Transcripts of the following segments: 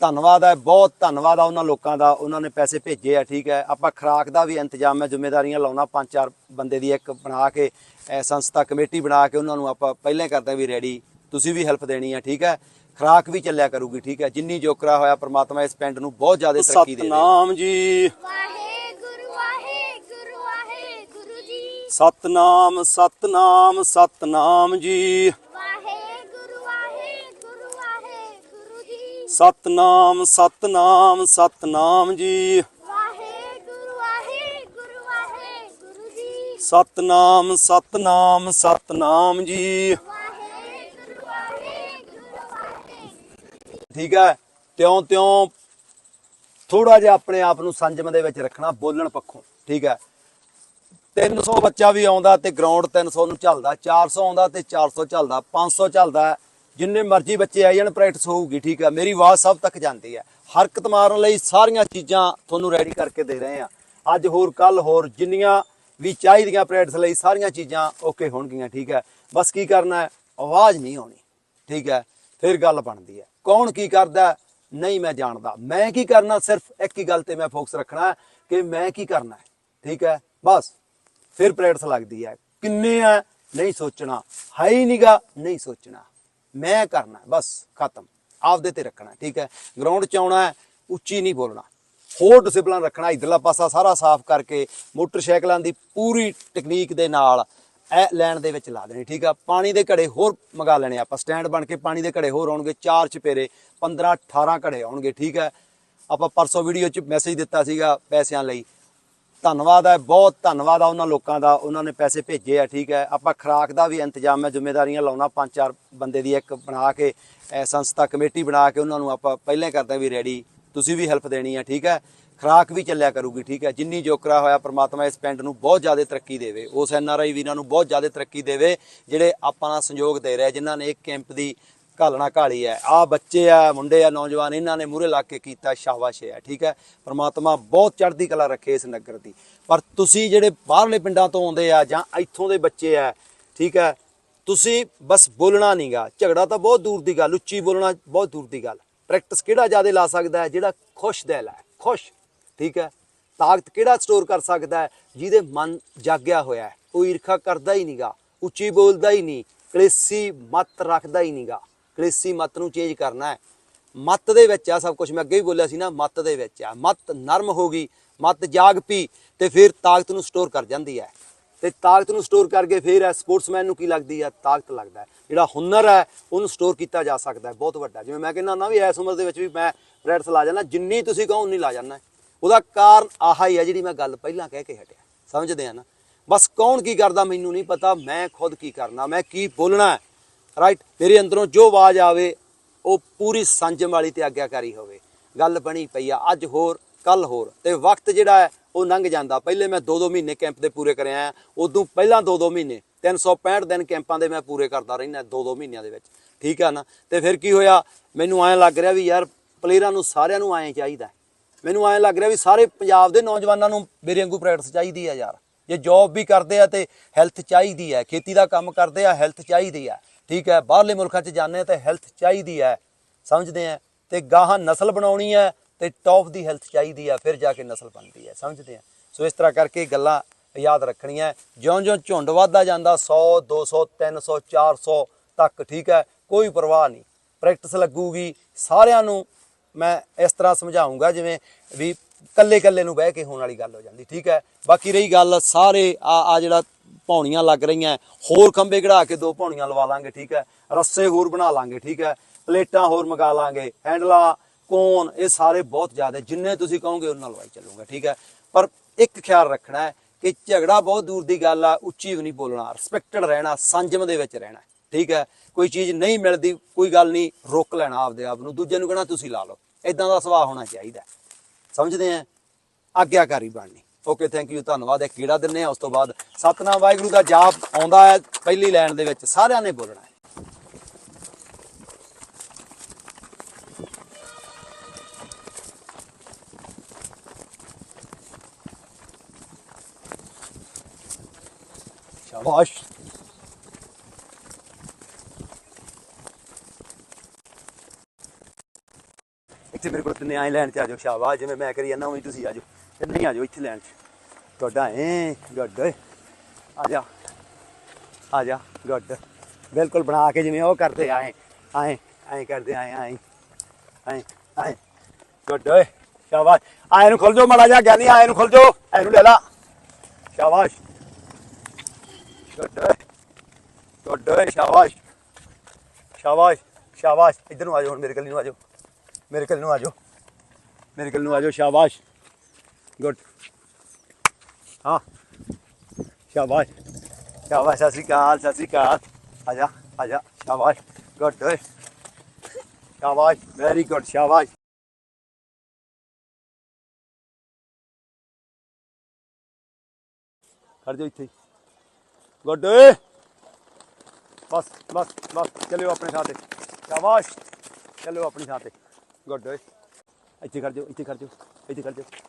ਧੰਨਵਾਦ ਹੈ ਬਹੁਤ ਧੰਨਵਾਦ ਆ ਉਹਨਾਂ ਲੋਕਾਂ ਦਾ ਉਹਨਾਂ ਨੇ ਪੈਸੇ ਭੇਜੇ ਆ ਠੀਕ ਹੈ। ਆਪਾਂ ਖਰਾਕ ਦਾ ਵੀ ਇੰਤਜ਼ਾਮ ਹੈ ਜ਼ਿੰਮੇਵਾਰੀਆਂ ਲਾਉਣਾ ਪੰਜ ਚਾਰ ਬੰਦੇ ਦੀ ਇੱਕ ਬਣਾ ਕੇ ਇਹ ਸੰਸਥਾ ਕਮੇਟੀ ਬਣਾ ਕੇ ਉਹਨਾਂ ਨੂੰ ਆਪਾਂ ਪਹਿਲਾਂ ਹੀ ਕਰਦੇ ਵੀ ਰੈਡੀ ਤੁਸੀਂ ਵੀ ਹੈਲਪ ਦੇਣੀ ਹੈ ਠੀਕ ਹੈ। ਖਰਾਕ ਵੀ ਚੱਲਿਆ ਕਰੂਗੀ ਠੀਕ ਹੈ। ਜਿੰਨੀ ਜੋਕਰਾ ਹੋਇਆ ਪ੍ਰਮਾਤਮਾ ਇਸ ਪਿੰਡ ਨੂੰ ਬਹੁਤ ਜ਼ਿਆਦਾ ਤਰੱਕੀ ਦੇਵੇ ਸਤਨਾਮ ਜੀ। ਵਾਹਿਗੁਰੂ ਵਾਹਿਗੁਰੂ ਵਾਹਿਗੁਰੂ ਜੀ। ਸਤਨਾਮ ਸਤਨਾਮ ਸਤਨਾਮ ਜੀ ਵਾਹਿਗੁਰੂ ਵਾਹਿਗੁਰੂ ਵਾਹਿਗੁਰੂ ਜੀ ਸਤਨਾਮ ਸਤਨਾਮ ਸਤਨਾਮ ਜੀ। ਵਾਹਿਗੁਰੂ ਵਾਹਿਗੁਰੂ ਵਾਹਿਗੁਰੂ ਜੀ। ਸਤਨਾਮ ਸਤਨਾਮ ਸਤਨਾਮ ਜੀ। ਵਾਹਿਗੁਰੂ ਵਾਹਿਗੁਰੂ ਵਾਹਿਗੁਰੂ ਠੀਕ ਹੈ। ਤਿਉਂ ਤਿਉਂ ਥੋੜਾ ਜਿਹਾ ਆਪਣੇ ਆਪ ਨੂੰ ਸੰਜਮ ਦੇ ਵਿੱਚ ਰੱਖਣਾ ਬੋਲਣ ਪੱਖੋਂ। ਠੀਕ ਹੈ। 300 ਬੱਚਾ ਵੀ ਆਉਂਦਾ ਤੇ ਗਰਾਊਂਡ 300 ਨੂੰ ਚੱਲਦਾ 400 ਆਉਂਦਾ ਤੇ 400 ਚੱਲਦਾ 500 ਚੱਲਦਾ। ਜਿੰਨੇ ਮਰਜ਼ੀ ਬੱਚੇ ਆਈ ਜਾਣ ਪ੍ਰੈਕਟਿਸ ਹੋਊਗੀ, ਠੀਕ ਹੈ ਮੇਰੀ ਆਵਾਜ਼ ਸਭ ਤੱਕ ਜਾਂਦੀ ਹੈ ਹਰਕਤ ਮਾਰਨ ਲਈ ਸਾਰੀਆਂ ਚੀਜ਼ਾਂ ਤੁਹਾਨੂੰ ਰੈਡੀ ਕਰਕੇ ਦੇ ਰਹੇ ਆ। ਅੱਜ ਹੋਰ, ਕੱਲ ਹੋਰ, ਜਿੰਨੀਆਂ ਵੀ ਚਾਹੀਦੀਆਂ ਪ੍ਰੈਕਟਿਸ ਲਈ ਸਾਰੀਆਂ ਚੀਜ਼ਾਂ ਓਕੇ ਹੋਣਗੀਆਂ, ਠੀਕ ਹੈ ਬਸ ਕੀ ਕਰਨਾ ਹੈ? ਆਵਾਜ਼ ਨਹੀਂ ਆਉਣੀ, ਠੀਕ ਹੈ ਫਿਰ ਗੱਲ ਬਣਦੀ ਹੈ ਕੌਣ ਕੀ ਕਰਦਾ ਨਹੀਂ ਮੈਂ ਜਾਣਦਾ। ਮੈਂ ਕੀ ਕਰਨਾ? ਸਿਰਫ ਇੱਕ ਹੀ ਗੱਲ ਤੇ ਮੈਂ ਫੋਕਸ ਰੱਖਣਾ ਕਿ ਮੈਂ ਕੀ ਕਰਨਾ ਹੈ, ਠੀਕ ਹੈ ਬਸ, ਫਿਰ ਪ੍ਰੈਕਟਿਸ ਲੱਗਦੀ ਹੈ ਕਿੰਨੇ ਆ? ਨਹੀਂ ਸੋਚਣਾ। ਹੈ ਹੀ ਨੀਗਾ, ਨਹੀਂ ਸੋਚਣਾ। ਮੈਂ ਕਰਨਾ ਬਸ ਖਤਮ। ਆਪਦੇ ਤੇ ਰੱਖਣਾ ਠੀਕ ਹੈ? ਗਰਾਊਂਡ ਚ ਆਉਣਾ ਉੱਚੀ ਨਹੀਂ ਬੋਲਣਾ। ਹੋਰ ਡਿਸਪਲਿਨ ਰੱਖਣਾ, ਇਧਰਲਾ ਪਾਸਾ ਸਾਰਾ ਸਾਫ਼ ਕਰਕੇ, ਮੋਟਰਸਾਈਕਲਾਂ ਦੀ ਪੂਰੀ ਟੈਕਨੀਕ ਦੇ ਨਾਲ ਐ ਲੈਣ ਦੇ ਵਿੱਚ ਲਾ ਦੇਣੀ, ਠੀਕ ਆ? ਪਾਣੀ ਦੇ ਘੜੇ ਹੋਰ ਮੰਗਾ ਲੈਣੇ ਆਪਾਂ। ਸਟੈਂਡ ਬਣ ਕੇ ਪਾਣੀ ਦੇ ਘੜੇ ਹੋਰ ਆਉਣਗੇ, ਚਾਰ ਚਪੇਰੇ 15 18 ਘੜੇ ਆਉਣਗੇ, ਠੀਕ ਹੈ? ਆਪਾਂ ਪਰਸੋਂ ਵੀਡੀਓ 'ਚ ਮੈਸੇਜ ਦਿੱਤਾ ਸੀਗਾ ਪੈਸਿਆਂ ਲਈ। ਧੰਨਵਾਦ ਹੈ, ਬਹੁਤ ਧੰਨਵਾਦ ਆ ਉਹਨਾਂ ਲੋਕਾਂ ਦਾ, ਉਹਨਾਂ ਨੇ ਪੈਸੇ ਭੇਜੇ ਆ, ਠੀਕ ਹੈ। ਆਪਾਂ ਖਰਾਕ ਦਾ ਵੀ ਇੰਤਜ਼ਾਮ ਹੈ, ਜ਼ਿੰਮੇਵਾਰੀਆਂ ਲਾਉਣਾ ਪੰਜ ਚਾਰ ਬੰਦੇ ਦੀ ਇੱਕ ਬਣਾ ਕੇ ਸੰਸਥਾ ਕਮੇਟੀ ਬਣਾ ਕੇ ਉਹਨਾਂ ਨੂੰ ਆਪਾਂ ਪਹਿਲਾਂ ਹੀ ਕਰਦੇ ਵੀ ਰੈਡੀ ਤੁਸੀਂ ਵੀ ਹੈਲਪ ਦੇਣੀ ਹੈ, ਠੀਕ ਹੈ। ਖਰਾਕ ਵੀ ਚੱਲਿਆ ਕਰੂਗੀ, ਠੀਕ ਹੈ। ਜਿੰਨੀ ਜੋਕਰਾ ਹੋਇਆ, ਪ੍ਰਮਾਤਮਾ ਇਸ ਪਿੰਡ ਨੂੰ ਬਹੁਤ ਜ਼ਿਆਦਾ ਤਰੱਕੀ ਦੇਵੇ, ਉਸ ਐਨਆਰਆਈ ਵੀਰਾਂ ਨੂੰ ਬਹੁਤ ਜ਼ਿਆਦਾ ਤਰੱਕੀ ਦੇਵੇ, ਜਿਹੜੇ ਆਪਾਂ ਨਾਲ ਸੰਯੋਗ ਦੇ ਰਿਹਾ ਜਿਨ੍ਹਾਂ ਨੇ ਇੱਕ ਕੈਂਪ ਦੀ ਘਾਲਣਾ ਘਾਲੀ ਹੈ। ਆ ਬੱਚੇ ਆ, ਮੁੰਡੇ ਆ, ਨੌਜਵਾਨ, ਇਹਨਾਂ ਨੇ ਮੂਹਰੇ ਲਾ ਕੇ ਕੀਤਾ ਸ਼ਾਬਾਸ਼ ਹੈ, ਠੀਕ ਹੈ? ਪਰਮਾਤਮਾ ਬਹੁਤ ਚੜ੍ਹਦੀ ਕਲਾ ਰੱਖੇ ਇਸ ਨਗਰ ਦੀ। ਪਰ ਤੁਸੀਂ ਜਿਹੜੇ ਬਾਹਰਲੇ ਪਿੰਡਾਂ ਤੋਂ ਆਉਂਦੇ ਆ ਜਾਂ ਇੱਥੋਂ ਦੇ ਬੱਚੇ ਆ, ਠੀਕ ਹੈ? ਤੁਸੀਂ ਬਸ ਬੋਲਣਾ ਨਹੀਂਗਾ ਝਗੜਾ ਤਾਂ ਬਹੁਤ ਦੂਰ ਦੀ ਗੱਲ, ਉੱਚੀ ਬੋਲਣਾ ਬਹੁਤ ਦੂਰ ਦੀ ਗੱਲ। ਪ੍ਰੈਕਟਿਸ ਕਿਹੜਾ ਜ਼ਿਆਦਾ ਲਾ ਸਕਦਾ ਹੈ? ਜਿਹੜਾ ਖੁਸ਼ ਦਿਲ ਹੈ, ਖੁਸ਼, ਠੀਕ ਹੈ? ਤਾਕਤ ਕਿਹੜਾ ਸਟੋਰ ਕਰ ਸਕਦਾ ਹੈ? ਜਿਹਦੇ ਮਨ ਜਾਗਿਆ ਹੋਇਆ ਹੈ। ਉਹ ਈਰਖਾ ਕਰਦਾ ਹੀ ਨਹੀਂਗਾ ਉੱਚੀ ਬੋਲਦਾ ਹੀ ਨਹੀਂ ਕਲੇਸੀ ਮਤ ਰੱਖਦਾ ਹੀ ਨਹੀਂਗਾ ਕਲੇਸੀ ਮੱਤ ਨੂੰ ਚੇਂਜ ਕਰਨਾ ਹੈ। ਮਤ ਦੇ ਵਿੱਚ ਆ ਸਭ ਕੁਝ ਮੈਂ ਅੱਗੇ ਵੀ ਬੋਲਿਆ ਸੀ ਨਾ, ਮੱਤ ਦੇ ਵਿੱਚ ਆ। ਮੱਤ ਨਰਮ ਹੋ ਗਈ, ਮੱਤ ਜਾਗ ਪੀ ਤੇ ਫਿਰ ਤਾਕਤ ਨੂੰ ਸਟੋਰ ਕਰ ਜਾਂਦੀ ਹੈ। ਤੇ ਤਾਕਤ ਨੂੰ ਸਟੋਰ ਕਰਕੇ ਫਿਰ ਹੈ ਸਪੋਰਟਸਮੈਨ ਨੂੰ ਕੀ ਲੱਗਦੀ ਹੈ? ਤਾਕਤ ਲੱਗਦਾ ਜਿਹੜਾ ਹੁਨਰ ਹੈ, ਉਹਨੂੰ ਸਟੋਰ ਕੀਤਾ ਜਾ ਸਕਦਾ ਹੈ। ਬਹੁਤ ਵੱਡਾ। ਜਿਵੇਂ ਮੈਂ ਕਹਿੰਦਾ ਨਾ ਵੀ ਇਸ ਉਮਰ ਦੇ ਵਿੱਚ ਵੀ ਮੈਂ ਪ੍ਰੈਕਟਿਸ ਲਾ ਜਾਣਾ ਜਿੰਨੀ ਤੁਸੀਂ ਕਹੋ ਉਨੀ ਲਾ ਜਾਣਾ ਉਹਦਾ ਕਾਰਨ ਆਹਾ ਹੀ ਹੈ ਜਿਹੜੀ ਮੈਂ ਗੱਲ ਪਹਿਲਾਂ ਕਹਿ ਕੇ ਹਟਿਆ। ਸਮਝਦੇ ਆ ਨਾ? ਬਸ ਕੌਣ ਕੀ ਕਰਦਾ ਮੈਨੂੰ ਨਹੀਂ ਪਤਾ, ਮੈਂ ਖੁਦ ਕੀ ਕਰਨਾ, ਮੈਂ ਕੀ ਬੋਲਣਾ ਰਾਈਟ ਮੇਰੇ ਅੰਦਰੋਂ ਜੋ ਆਵਾਜ਼ ਆਵੇ, ਉਹ ਪੂਰੀ ਸੰਜਮ ਵਾਲੀ ਤੇ ਆਗਿਆਕਾਰੀ ਹੋਵੇ। ਗੱਲ ਬਣੀ ਪਈ ਆ, ਅੱਜ ਹੋਰ ਕੱਲ ਹੋਰ। ਤੇ ਵਕਤ ਜਿਹੜਾ ਹੈ, ਉਹ ਲੰਘ ਜਾਂਦਾ। ਪਹਿਲੇ ਮੈਂ 2-2 ਮਹੀਨੇ ਕੈਂਪ ਦੇ ਪੂਰੇ ਕਰਿਆ ਆ ਉਦੋਂ ਪਹਿਲਾਂ 2-2 ਮਹੀਨੇ। 365 ਦਿਨ ਕੈਂਪਾਂ ਦੇ ਮੈਂ ਪੂਰੇ ਕਰਦਾ ਰਹਿਣਾ 2-2 ਮਹੀਨਿਆਂ ਦੇ ਵਿੱਚ। ਠੀਕ ਆ ਨਾ? ਤੇ ਫਿਰ ਕੀ ਹੋਇਆ? ਮੈਨੂੰ ਐਂ ਲੱਗ ਰਿਹਾ ਵੀ ਯਾਰ ਪਲੇਅਰਾਂ ਨੂੰ ਸਾਰਿਆਂ ਨੂੰ ਐਂ ਚਾਹੀਦਾ ਮੈਨੂੰ ਐਂ ਲੱਗ ਰਿਹਾ ਵੀ ਸਾਰੇ ਪੰਜਾਬ ਦੇ ਨੌਜਵਾਨਾਂ ਨੂੰ ਮੇਰੇ ਵਾਂਗੂ ਪ੍ਰੈਕਟਿਸ ਚਾਹੀਦੀ ਆ ਯਾਰ। ਜੇ ਜੌਬ ਵੀ ਕਰਦੇ ਆ ਤੇ ਹੈਲਥ ਚਾਹੀਦੀ ਹੈ ਖੇਤੀ ਦਾ ਕੰਮ ਕਰਦੇ ਆ ਹੈਲਥ ਚਾਹੀਦੀ ਹੈ ਠੀਕ ਹੈ, ਬਾਹਰਲੇ ਮੁਲਕਾਂ 'ਚ ਜਾਂਦੇ ਆ ਤਾਂ ਹੈਲਥ ਚਾਹੀਦੀ ਹੈ, ਸਮਝਦੇ ਆ ਤੇ ਗਾਹਾਂ ਨਸਲ ਬਣਾਉਣੀ ਹੈ ਤੇ ਟੌਪ ਦੀ ਹੈਲਥ ਚਾਹੀਦੀ ਹੈ, ਫਿਰ ਜਾ ਕੇ ਨਸਲ ਬਣਦੀ ਹੈ, ਸਮਝਦੇ ਆ ਸੋ ਇਸ ਤਰ੍ਹਾਂ ਕਰਕੇ ਗੱਲਾਂ ਯਾਦ ਰੱਖਣੀਆਂ ਜਿਉਂ-ਜਿਉਂ ਝੁੰਡ ਵੱਧਦਾ ਜਾਂਦਾ 100 200 300 400 ਤੱਕ, ਠੀਕ ਹੈ, ਕੋਈ ਪਰਵਾਹ ਨਹੀਂ। ਪ੍ਰੈਕਟਿਸ ਲੱਗੂਗੀ, ਸਾਰਿਆਂ ਨੂੰ ਮੈਂ ਇਸ ਤਰ੍ਹਾਂ ਸਮਝਾਉਂਗਾ, ਜਿਵੇਂ ਵੀ ਕੱਲੇ ਕੱਲੇ ਨੂੰ ਬਹਿ ਕੇ ਹੋਣ ਵਾਲੀ ਗੱਲ ਹੋ ਜਾਂਦੀ, ਠੀਕ ਹੈ। ਬਾਕੀ ਰਹੀ ਗੱਲ ਸਾਰੇ ਆ ਆ ਜਿਹੜਾ ਪੌਣੀਆਂ ਲੱਗ ਰਹੀਆਂ ਹੋਰ ਖੰਬੇ ਕਢਾ ਕੇ ਦੋ ਪੌਣੀਆਂ ਲਵਾ ਲਾਂਗੇ, ਠੀਕ ਹੈ। ਰੱਸੇ ਹੋਰ ਬਣਾ ਲਾਂਗੇ, ਠੀਕ ਹੈ। ਪਲੇਟਾਂ ਹੋਰ ਮੰਗਾ ਲਾਂਗੇ, ਹੈਂਡਲਾ, ਕੋਨ, ਇਹ ਸਾਰੇ ਬਹੁਤ ਜ਼ਿਆਦਾ ਜਿੰਨੇ ਤੁਸੀਂ ਕਹੋਗੇ, ਉਹਨਾਂ ਲਵਾਈ ਚੱਲੂਗਾ, ਠੀਕ ਹੈ। ਪਰ ਇੱਕ ਖਿਆਲ ਰੱਖਣਾ ਹੈ ਕਿ ਝਗੜਾ ਬਹੁਤ ਦੂਰ ਦੀ ਗੱਲ ਆ, ਉੱਚੀ ਵੀ ਨਹੀਂ ਬੋਲਣਾ ਰਿਸਪੈਕਟਡ ਰਹਿਣਾ, ਸੰਜਮ ਦੇ ਵਿੱਚ ਰਹਿਣਾ, ਠੀਕ ਹੈ। ਕੋਈ ਚੀਜ਼ ਨਹੀਂ ਮਿਲਦੀ, ਕੋਈ ਗੱਲ ਨਹੀਂ, ਰੋਕ ਲੈਣਾ ਆਪਦੇ ਆਪ ਨੂੰ। ਦੂਜੇ ਨੂੰ ਕਹਿਣਾ, ਤੁਸੀਂ ਲਾ ਲਓ। ਇਦਾਂ ਦਾ ਸੁਭਾਅ ਹੋਣਾ ਚਾਹੀਦਾ ਸਮਝਦੇ ਆ ਆਗਿਆਕਾਰੀ ਬਣਨੀ। ਓਕੇ ਥੈਂਕ ਯੂ ਧੰਨਵਾਦ। ਇੱਕ ਕੀੜਾ ਦਿੰਨੇ ਆ, ਉਸ ਤੋਂ ਬਾਅਦ ਸਤਨਾਮ ਵਾਹਿਗੁਰੂ ਦਾ ਜਾਪ ਆਉਂਦਾ ਹੈ ਪਹਿਲੀ ਲਾਈਨ ਦੇ ਵਿੱਚ। ਸਾਰਿਆਂ ਨੇ ਬੋਲਣਾ ਹੈ। ਸ਼ਾਬਾਸ਼। ਇੱਥੇ ਮੇਰੇ ਕੋਲ ਤਿੰਨੇ ਆਏ ਲੈਣ ਚ ਆ ਜਾਓ। ਸ਼ਾਬਾਸ਼, ਜਿਵੇਂ ਮੈਂ ਕਰੀ ਜਾਂਦਾ, ਉਵੇਂ ਤੁਸੀਂ ਆ ਜਾਓ। ਤੇ ਨਹੀਂ ਆ ਜਾਓ ਇੱਥੇ ਲੈਣ ਚ। ਤੁਹਾਡਾ ਏ ਗੱਡ। ਆ ਜਾ। ਆ ਜਾ, ਗੁੱਡ। ਬਿਲਕੁਲ ਬਣਾ ਕੇ ਜਿਵੇਂ ਉਹ ਕਰਦੇ, ਆਏ ਆਏ ਆਏ ਕਰਦੇ, ਆਏ ਆਏ ਆਏ ਆਏ। ਗੁੱਡ ਓਏ ਸ਼ਾਬਾਸ਼। ਆਏ ਨੂੰ ਖੁੱਲ ਜਾਓ ਮੜਾ ਜਾ ਗਿਆਨੀ, ਆਏ ਨੂੰ ਖੁੱਲ ਜਾਓ, ਆਏ ਨੂੰ ਲੈ ਲਾ। ਸ਼ਾਬਾਸ਼। ਗੁੱਡ ਓਏ ਗੁੱਡ ਓਏ ਸ਼ਾਬਾਸ਼। ਸ਼ਾਬਾਸ਼ ਸ਼ਾਬਾਸ਼। ਇੱਧਰ ਨੂੰ ਆ ਜਾਓ, ਹੁਣ ਮੇਰੇ ਕੋਲ ਨੂੰ ਆ ਜਾਓ। ਮੇਰੇ ਕੋਲ ਨੂੰ ਆ ਜਾਓ। ਮੇਰੇ ਕੋਲ ਨੂੰ ਆ ਜਾਓ, ਸ਼ਾਬਾਸ਼। ਗੁੱਡ ਹਾਂ ਸ਼ਾਬਾਸ਼ ਸ਼ਾਬਾਸ਼ ਸਤਿ ਸ਼੍ਰੀ ਅਕਾਲ ਸਤਿ ਸ਼੍ਰੀ ਅਕਾਲ ਆ ਜਾ ਆ ਜਾ ਸ਼ਾਬਾਸ਼ ਗੁੱਡ ਓਏ ਸ਼ਾਬਾਸ਼ ਵੈਰੀ ਗੁੱਡ ਸ਼ਾਬਾਸ਼ ਖੜ ਜਾ ਇੱਥੇ ਗੁੱਡ ਓਏ ਬਸ ਬਸ ਬਸ ਚਲਿਓ ਆਪਣੇ ਥਾਂ ਤੇ ਸ਼ਾਬਾਸ਼ ਚਲਿਓ ਆਪਣੀ ਥਾਂ ਤੇ ਗੁੱਡ ਓਏ ਇੱਥੇ ਕਰ ਜਾਓ ਇੱਥੇ ਕਰ ਜਾਓ ਇੱਥੇ ਕਰ ਜਾਓ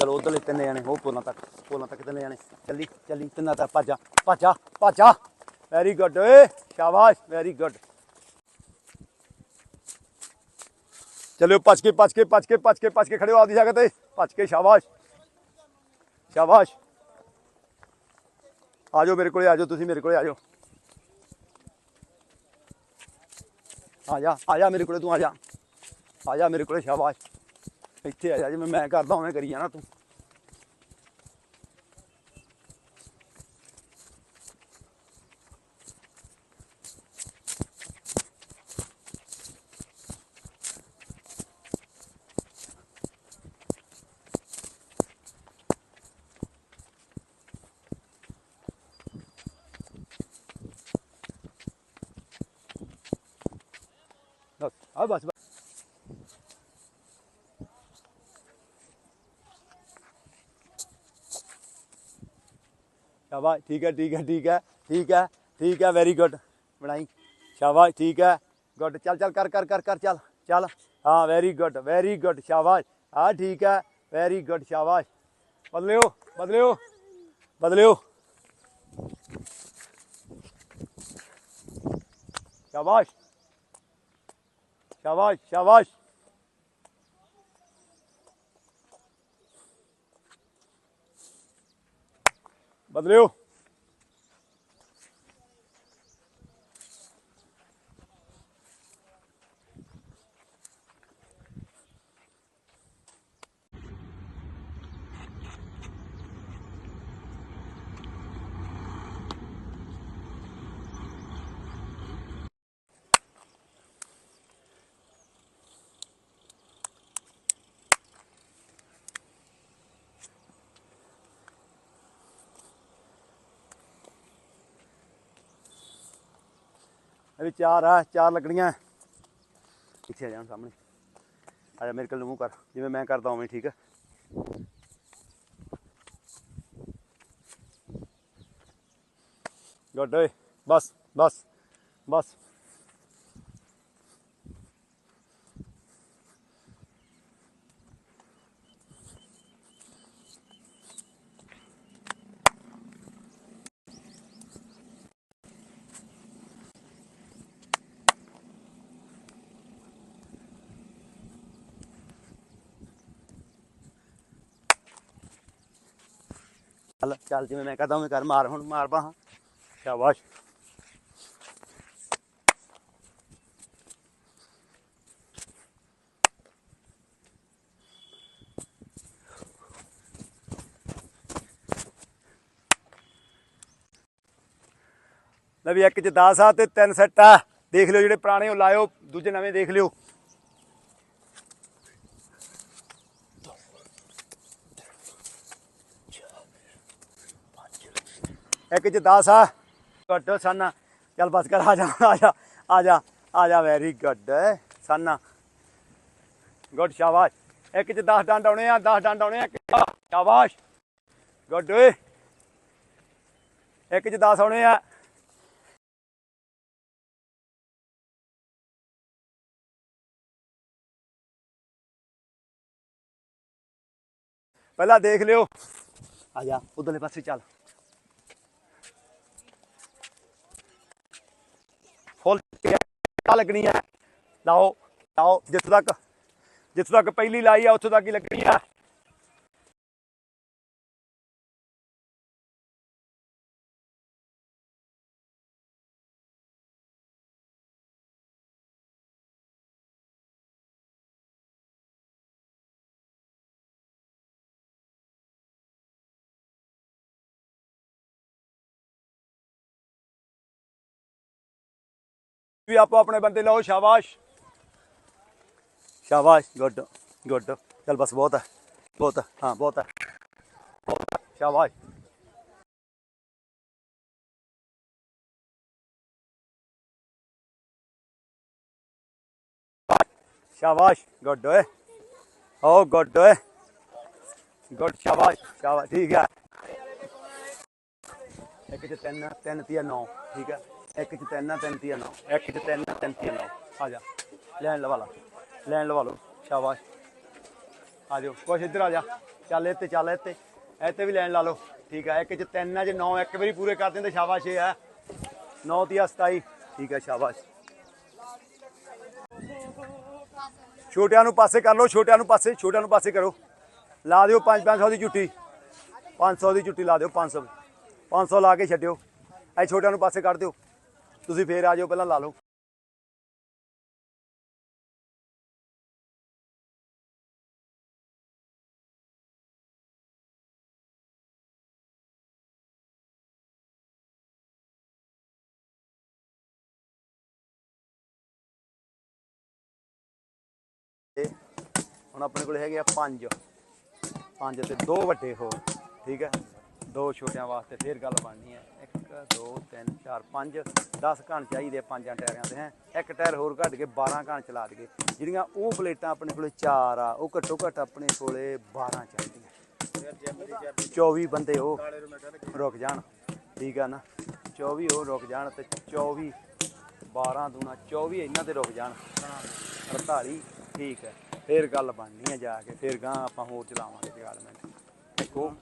ਚਲੋ ਉਧਰਲੇ ਤਿੰਨੇ ਜਾਣੇ ਹੋ ਪੋਲਾਂ ਤੱਕ ਪੋਲਾਂ ਤੱਕ ਤਿੰਨੇ ਜਾਣੇ। ਚੱਲੀ ਚੱਲੀ, ਤਿੰਨਾਂ ਤੱਕ ਭੱਜਾ ਭੱਜਾ ਭੱਜਾ ਵੈਰੀ ਗੁੱਡ ਓਏ, ਸ਼ਾਬਾਸ਼ ਵੈਰੀ ਗੁੱਡ ਚਲਿਓ, ਭੱਜ ਕੇ ਭੱਜ ਕੇ ਭੱਜ ਕੇ ਭੱਜ ਕੇ ਭੱਜ ਕੇ ਖੜਿਓ ਆਪਦੀ ਜਗ੍ਹਾ ਤੇ। ਭੱਜ ਕੇ, ਸ਼ਾਬਾਸ਼। ਸ਼ਾਬਾਸ਼। ਆ ਜਾਓ ਮੇਰੇ ਕੋਲੇ, ਆ ਜਾਓ ਤੁਸੀਂ ਮੇਰੇ ਕੋਲੇ, ਆ ਜਾਓ। ਆ ਜਾ ਆ ਜਾ ਮੇਰੇ ਕੋਲੇ, ਤੂੰ ਆ ਜਾ। ਆ ਜਾ ਮੇਰੇ ਕੋਲੇ, ਸ਼ਾਬਾਸ਼। ਇੱਥੇ ਆ ਜਾ ਜਿਵੇਂ ਮੈਂ ਕਰਦਾ ਉਵੇਂ ਕਰੀ ਜਾਣਾ ਤੂੰ। ਬਸ ਆ ਬਸ ਬਸ। ਸ਼ਾਬਾਸ਼ ਠੀਕ ਹੈ ਠੀਕ ਹੈ ਠੀਕ ਹੈ ਠੀਕ ਹੈ ਠੀਕ ਹੈ ਵੈਰੀ ਗੁੱਡ ਬਣਾਈ ਸ਼ਾਬਾਸ਼ ਠੀਕ ਹੈ ਗੁੱਡ ਚੱਲ ਚੱਲ ਕਰ ਕਰ ਕਰ ਕਰ ਚੱਲ ਚੱਲ ਹਾਂ ਵੈਰੀ ਗੁੱਡ ਵੈਰੀ ਗੁੱਡ ਸ਼ਾਬਾਸ਼ ਹਾਂ ਠੀਕ ਹੈ ਵੈਰੀ ਗੁੱਡ ਸ਼ਾਬਾਸ਼ ਬਦਲਿਓ ਬਦਲਿਓ ਬਦਲਿਓ ਸ਼ਾਬਾਸ਼ ਇਹ ਵੀ ਚਾਰ ਆ, ਚਾਰ ਲੱਗਣੀਆਂ। ਪਿੱਛੇ ਆ ਜਾਣ ਸਾਹਮਣੇ। ਆ ਜਾ ਮੇਰੇ ਕੋਲ ਮੂੰਹ ਕਰ, ਜਿਵੇਂ ਮੈਂ ਕਰਦਾ ਉਵੇਂ ਠੀਕ ਹੈ ਗੁੱਡ ਓਏ, ਬਸ ਬਸ ਬਸ। ਚੱਲ ਚੱਲ ਜਿਵੇਂ ਮੈਂ ਕਰਦਾ ਉਵੇਂ ਕਰ, ਮਾਰ ਹੁਣ, ਮਾਰ ਬਾਹਾਂ। ਸ਼ਾਬਾਸ਼। ਲੈ ਵੀ ਇੱਕ ਚ 10 ਆ ਤੇ ਤਿੰਨ ਸੈੱਟ ਆ। ਦੇਖ ਲਿਓ ਜਿਹੜੇ ਪੁਰਾਣੇ, ਉਹ ਲਾਇਓ, ਦੂਜੇ ਨਵੇਂ ਦੇਖ ਲਿਓ। ਇੱਕ ਚ 10 ਆ। ਗੁੱਡ ਸਾਨਾ। ਚੱਲ ਬਸ ਕਰ, ਆ ਜਾ ਆ ਜਾ ਆ ਜਾ ਆ ਜਾ ਵੈਰੀ ਗੁੱਡ ਸਾਨਾ। ਗੁੱਡ ਸ਼ਾਬਾਸ਼। ਇੱਕ ਚ 10 ਡੰਡ ਆਉਣੇ ਆ 10 ਡੰਡ ਆਉਣੇ ਆ। ਸ਼ਾਬਾਸ਼। ਗੁੱਡ ਓਏ ਇੱਕ ਚ 10 ਆਉਣੇ ਆ। ਪਹਿਲਾਂ ਦੇਖ ਲਿਓ। ਆ ਜਾ, ਉਧਰਲੇ ਪਾਸੇ ਚੱਲ ਫੁੱਲ ਆ ਲੱਗਣੀ ਹੈ ਲਾਓ ਆਓ ਜਿੱਥੇ ਤੱਕ, ਜਿੱਥੋਂ ਤੱਕ ਪਹਿਲੀ ਲਾਈ ਆ, ਉੱਥੇ ਤੱਕ ਹੀ ਲੱਗਣੀ ਆ ਵੀ ਆਪੋ ਆਪਣੇ ਬੰਦੇ ਲਾਓ ਸ਼ਾਬਾਸ਼। ਸ਼ਾਬਾਸ਼ ਗੁੱਡ ਗੁੱਡ। ਚਲ ਬਸ ਬਹੁਤ ਹੈ ਬਹੁਤ ਹੈ ਹਾਂ ਬਹੁਤ ਹੈ। ਬਹੁਤ ਹੈ, ਸ਼ਾਬਾਸ਼। ਸ਼ਾਬਾਸ਼ ਗੁੱਡ ਓਏ। ਓ ਗੁੱਡ ਓਏ। ਗੁੱਡ ਸ਼ਾਬਾਸ਼ ਸ਼ਾਬਾਸ਼ ਠੀਕ ਹੈ। ਇੱਕ ਚ ਤਿੰਨ ਤਿੰਨ ਤੀਆ ਨੌ ਠੀਕ ਹੈ। ਇੱਕ ਚ ਤਿੰਨ ਆ, ਤਿੰਨ ਤੀਆ ਨੌ। ਇੱਕ ਚ ਤਿੰਨ ਤਿੰਨ ਤੀਆ ਨੌ। ਆ ਜਾ, ਲੈਣ ਲਵਾ ਲਾ। ਲੈਣ ਲਵਾ ਲਓ, ਸ਼ਾਬਾਸ਼। ਆ ਜਾਓ, ਕੁਛ ਇੱਧਰ ਆ ਜਾ। ਚੱਲ ਇੱਥੇ ਚੱਲ ਇੱਥੇ। ਇੱਥੇ ਵੀ ਲੈਣ ਲਾ ਲਓ। ਠੀਕ ਹੈ ਇੱਕ ਚ ਤਿੰਨ ਆ, ਜੇ ਨੌ ਇੱਕ ਵਾਰੀ ਪੂਰੇ ਕਰ ਦਿੰਦੇ ਸ਼ਾਬਾਸ਼ ਇਹ ਹੈ ਨੌ ਤੀਆ 27 ਠੀਕ ਹੈ ਸ਼ਾਬਾਸ਼। ਛੋਟਿਆਂ ਨੂੰ ਪਾਸੇ ਕਰ ਲਓ, ਛੋਟਿਆਂ ਨੂੰ ਪਾਸੇ, ਛੋਟਿਆਂ ਨੂੰ ਪਾਸੇ ਕਰੋ। ਲਾ ਦਿਓ 5 500 ਦੀ ਝੁੱਟੀ। 500 ਦੀ ਝੁੱਟੀ ਲਾ ਦਿਓ 500 500 ਲਾ ਕੇ ਛੱਡਿਓ। ਐ ਛੋਟਿਆਂ ਨੂੰ ਪਾਸੇ ਕੱਢ ਦਿਓ। ਤੁਸੀਂ ਫੇਰ ਆ ਜਾਓ, ਪਹਿਲਾਂ ਲਾ ਲਓ। ਹੁਣ ਆਪਣੇ ਕੋਲ ਹੈਗੇ ਆ ਪੰਜ। ਪੰਜ ਤੇ ਦੋ ਵੱਡੇ ਹੋਰ, ਠੀਕ ਹੈ? ਦੋ ਛੋਟਿਆਂ ਵਾਸਤੇ ਫੇਰ ਗੱਲ ਬਣਨੀ ਹੈ। 1 2 3 4 5 10 ਘਣ ਚਾਹੀਦੇ ਪੰਜਾਂ ਟਾਇਰਾਂ ਦੇ, ਹੈ। ਇੱਕ ਟਾਇਰ ਹੋਰ ਘੱਟ ਕੇ 12 ਘਣ ਚਲਾ ਦਈਏ। ਜਿਹੜੀਆਂ ਉਹ ਪਲੇਟਾਂ ਆਪਣੇ ਕੋਲੇ 4 ਆ, ਉਹ ਘੱਟੋ ਘੱਟ ਆਪਣੇ ਕੋਲੇ 12 ਚਾਹੀਦੀਆਂ। 24 ਬੰਦੇ ਉਹ ਰੁਕ ਜਾਣ। ਠੀਕ ਆ ਨਾ? 24 ਉਹ ਰੁਕ ਜਾਣ ਤੇ 24 12 ਦੂਣਾ 24 ਇਹਨਾਂ ਤੇ ਰੁਕ ਜਾਣ। 48 ਠੀਕ ਹੈ ਫੇਰ ਗੱਲ ਬਣਨੀ ਹੈ ਜਾ ਕੇ, ਫੇਰ ਗਾਂ ਆਪਾਂ ਹੋਰ ਚਲਾਵਾਂਗੇ। ਜਗਾੜਮੈਂਟ ਦੇਖੋ